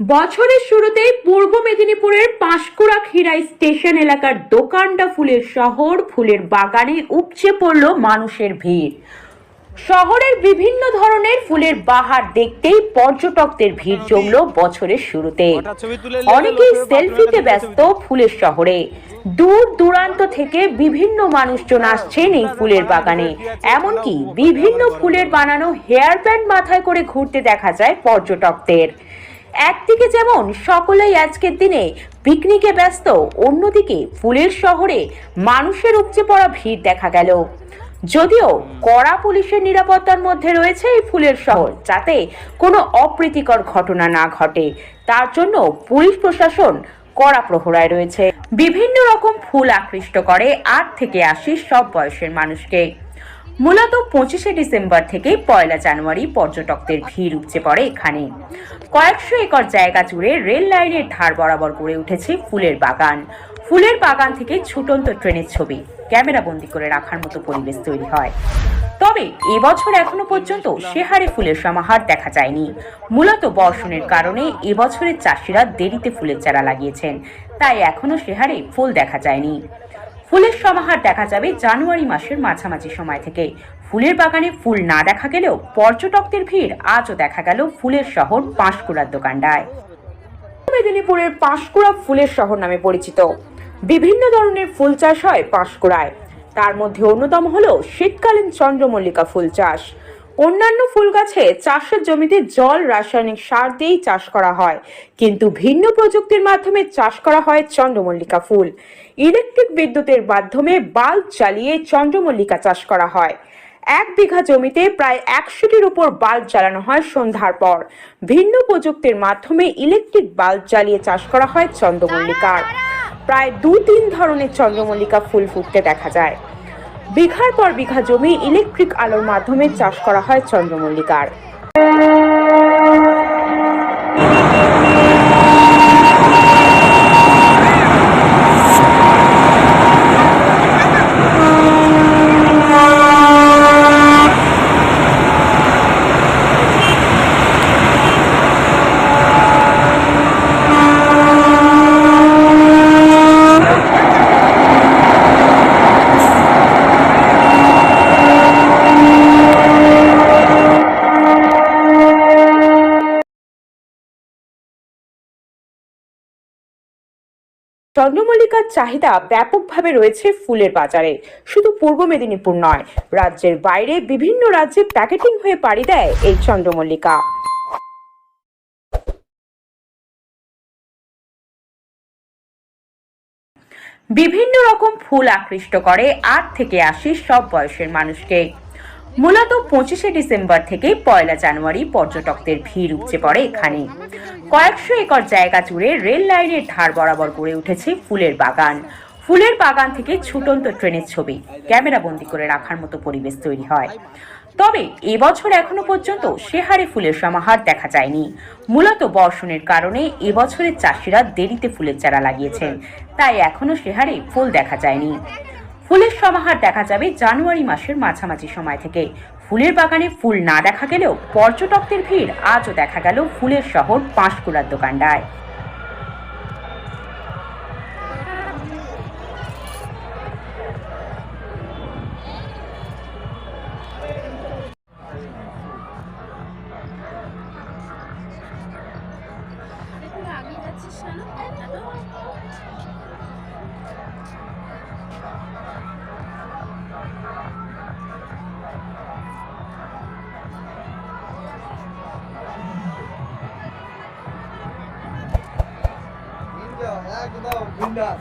বছরের শুরুতেই পূর্ব মেদিনীপুরের পাঁশকুড়া খিরাই স্টেশন এলাকার দোকানটা ফুলের শহর ফুলের বাগানে উপচে পড়ল মানুষের ভিড়। শহরের বিভিন্ন ধরনের ফুলের বাহার দেখতেই পর্যটকদের ভিড় জমল বছরের শুরুতে। অনেকেই সেলফিতে ব্যস্ত ফুলের শহরে। দূর দূরান্ত থেকে বিভিন্ন মানুষজন আসছেন এই ফুলের বাগানে। এমনকি বিভিন্ন ফুলের বানানো হেয়ার ব্যান্ড মাথায় করে ঘুরতে দেখা যায় পর্যটকদের। একদিকে যেমন সকলেই আজকের দিনে পিকনিকে ব্যস্ত, অন্যদিকে ফুলের শহরে মানুষের উপচে পড়া ভিড় দেখা গেল। যদিও কড়া পুলিশের নিরাপত্তার মধ্যে রয়েছে এই ফুলের শহর, যাতে কোনো অপ্রীতিকর ঘটনা না ঘটে। তার জন্য পুলিশ প্রশাসন কড়া প্রহরায় রয়েছে। বিভিন্ন রকম ফুল আকৃষ্ট করে আট থেকে আশি সব বয়সের মানুষকে। মূলত পঁচিশে ডিসেম্বর থেকে পয়লা জানুয়ারি পর্যটকদের ভিড় উপচে পড়ে এখানে। কয়েকশো একর জায়গা জুড়ে রেল লাইনের ধার বরাবর গড়ে উঠেছে ফুলের বাগান। ফুলের বাগান থেকে ছুটন্ত ট্রেনের ছবি, ক্যামেরা বন্দি করে রাখার মতো পরিবেশ তৈরি হয়। তবে এবছর এখনও পর্যন্ত সে হারে ফুলের সমাহার দেখা যায়নি। মূলত বর্ষণের কারণে এবছরের চাষিরা দেরিতে ফুলের চারা লাগিয়েছেন। তাই এখনও সে হারে ফুল দেখা যায়নি। ফুলের সমাহার দেখা যাবে জানুয়ারি মাসের মাঝামাঝি সময় থেকে। ফুলের বাগানে ফুল না দেখা গেলেও পর্যটকদের ভিড় আজও দেখা গেল ফুলের শহর পাঁশকুড়ার দোকানটায়। মেদিনীপুরের পাঁশকুড়া ফুলের শহর নামে পরিচিত। বিভিন্ন ধরনের ফুল চাষ হয় পাঁশকুড়ায়। তার মধ্যে অন্যতম হলো শীতকালীন চন্দ্রমল্লিকা ফুল চাষ। অন্যান্য ফুল গাছে চাষের জমিতে জল রাসায়নিক সার দিয়েই চাষ করা হয়। কিন্তু ভিন্ন প্রযুক্তির মাধ্যমে চাষ করা হয় চন্দ্রমল্লিকা ফুল। ইলেকট্রিক বিদ্যুতের মাধ্যমে বাল্ব জ্বালিয়ে চন্দ্রমল্লিকা চাষ করা হয়। এক বিঘা জমিতে প্রায় একশোটির উপর বাল্ব জ্বালানো হয় সন্ধ্যার পর। ভিন্ন প্রযুক্তির মাধ্যমে ইলেকট্রিক বাল্ব জ্বালিয়ে চাষ করা হয় চন্দ্রমল্লিকার। প্রায় দু তিন ধরনের চন্দ্রমল্লিকা ফুল ফুটতে দেখা যায়। বিঘার পর বিঘা জমি ইলেকট্রিক আলোর মাধ্যমে চাষ করা হয় চন্দ্রমল্লিকার। চন্দ্রমল্লিকার চাহিদা ব্যাপকভাবে রয়েছে ফুলের বাজারে। শুধু পূর্ব মেদিনীপুর নয়, রাজ্যের বাইরে বিভিন্ন রাজ্যে প্যাকেটিং হয়ে পাড়ি দেয় এই চন্দ্রমল্লিকা। বিভিন্ন রকম ফুল আকৃষ্ট করে আট থেকে আশি সব বয়সের মানুষকে। মূলত পঁচিশে ডিসেম্বর থেকে পয়লা জানুয়ারি পর্যটকদের ভিড় উপচে পড়ে এখানে। কয়েকশো একর জায়গা জুড়ে রেল লাইনের ধার বরাবর গড়ে উঠেছে ফুলের বাগান। ফুলের বাগান থেকে ছুটন্ত ট্রেনের ছবি, ক্যামেরা বন্দি করে রাখার মতো পরিবেশ তৈরি হয়। তবে এবছর এখনও পর্যন্ত সে হারে ফুলের সমাহার দেখা যায়নি। মূলত বর্ষণের কারণে এবছরের চাষিরা দেরিতে ফুলের চারা লাগিয়েছেন, তাই এখনও সে হারে ফুল দেখা যায়নি। ফুলের সমাহার দেখা যাবে জানুয়ারি মাসের মাঝামাঝি সময় থেকে। ফুলের বাগানে ফুল না দেখা গেলেও পর্যটকদের ভিড়, আজও দেখা গেল ফুলের শহর পাঁশকুড়ার দোকানটায় দাও